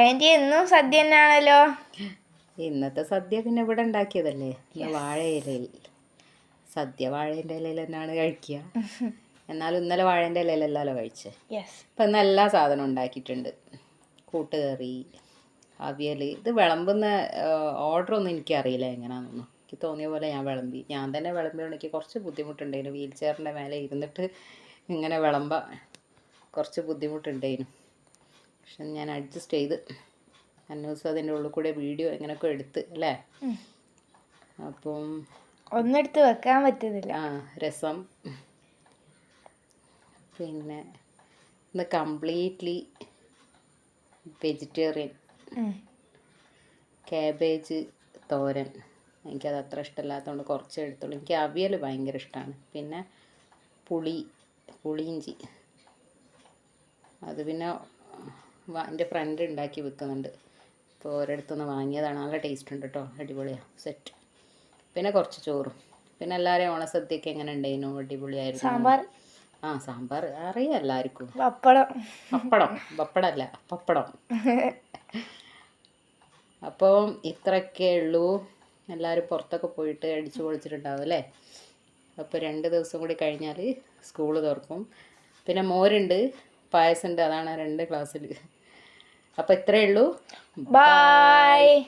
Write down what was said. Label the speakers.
Speaker 1: Anti എന്നും സദ്യ തന്നെയാണല്ലോ?
Speaker 2: ഇന്നത്തെ സദ്യ പിന്നെ ഇവിടെ ഉണ്ടാക്കിയതല്ലേ? വാഴയിലയിൽ സദ്യ വാഴേന്റെ ഇലയിൽ തന്നെയാണ് കഴിക്കുക. എന്നാലും ഇന്നലെ വാഴേന്റെ ഇലയിലല്ലോ
Speaker 1: കഴിച്ചേ.
Speaker 2: ഇപ്പം ഇന്ന് എല്ലാ സാധനവും ഉണ്ടാക്കിയിട്ടുണ്ട്. കൂട്ടുകറി അവിയൽ ഇത് വിളമ്പുന്ന ഓർഡർ ഒന്നും എനിക്കറിയില്ല എങ്ങനെയാണെന്നൊന്നും എനിക്ക് തോന്നിയ പോലെ ഞാൻ വിളമ്പി. ഞാൻ തന്നെ വിളമ്പിയോണ്ട് എനിക്ക് കുറച്ച് ബുദ്ധിമുട്ടുണ്ടായിരുന്നു. വീൽ ചെയറിന്റെ മേലെ ഇരുന്നിട്ട് ഇങ്ങനെ വിളമ്പാൻ കുറച്ച് ബുദ്ധിമുട്ടുണ്ടായിരുന്നു. പക്ഷെ ഞാൻ അഡ്ജസ്റ്റ് ചെയ്ത്. അന്നൂസ് അതിന്റെ ഉള്ളിൽ കൂടെ വീഡിയോ എങ്ങനെയൊക്കെ എടുത്ത് അല്ലേ. അപ്പം
Speaker 1: ഒന്നെടുത്ത് വെക്കാൻ പറ്റുന്നില്ല.
Speaker 2: ആ രസം. പിന്നെ ഇന്ന് കംപ്ലീറ്റ്ലി വെജിറ്റേറിയൻ കാബേജ് തോരൻ. എനിക്കത് അത്ര ഇഷ്ടമില്ലാത്തതുകൊണ്ട് കുറച്ച് എടുത്തുള്ളൂ. എനിക്ക് അവിയൽ ഭയങ്കര ഇഷ്ടമാണ് പിന്നെ പുളി പുളിയിഞ്ചി. അത് പിന്നെ എന്റെ ഫ്രണ്ട് ഉണ്ടാക്കി വിൽക്കുന്നുണ്ട് ഇപ്പോൾ ഓരോരുത്തുനിന്ന് വാങ്ങിയതാണ്. നല്ല ടേസ്റ്റ് ഉണ്ട് കേട്ടോ അടിപൊളിയാണ് സെറ്റ് പിന്നെ കുറച്ച് ചോറും. പിന്നെ എല്ലാവരെയും ഓണസദ്യക്ക് എങ്ങനെ ഉണ്ടായിരുന്നു അടിപൊളിയായിരുന്നു.
Speaker 1: സാമ്പാർ?
Speaker 2: ആ സാമ്പാർ അറിയാം എല്ലാവർക്കും
Speaker 1: പപ്പടം.
Speaker 2: പപ്പടം പപ്പടമല്ല പപ്പടം. അപ്പോൾ ഇത്രയൊക്കെ ഉള്ളൂ. എല്ലാവരും പുറത്തൊക്കെ പോയിട്ട് അടിച്ചു പൊളിച്ചിട്ടുണ്ടാവും അല്ലേ? അപ്പോൾ രണ്ട് ദിവസം കൂടി കഴിഞ്ഞാൽ സ്കൂൾ തുറക്കും. പിന്നെ മോരുണ്ട് പായസമുണ്ട് അതാണ് രണ്ട് ക്ലാസ്സിൽ അപ്പോൾ ഇത്രയേ ഉള്ളൂ.
Speaker 1: ബൈ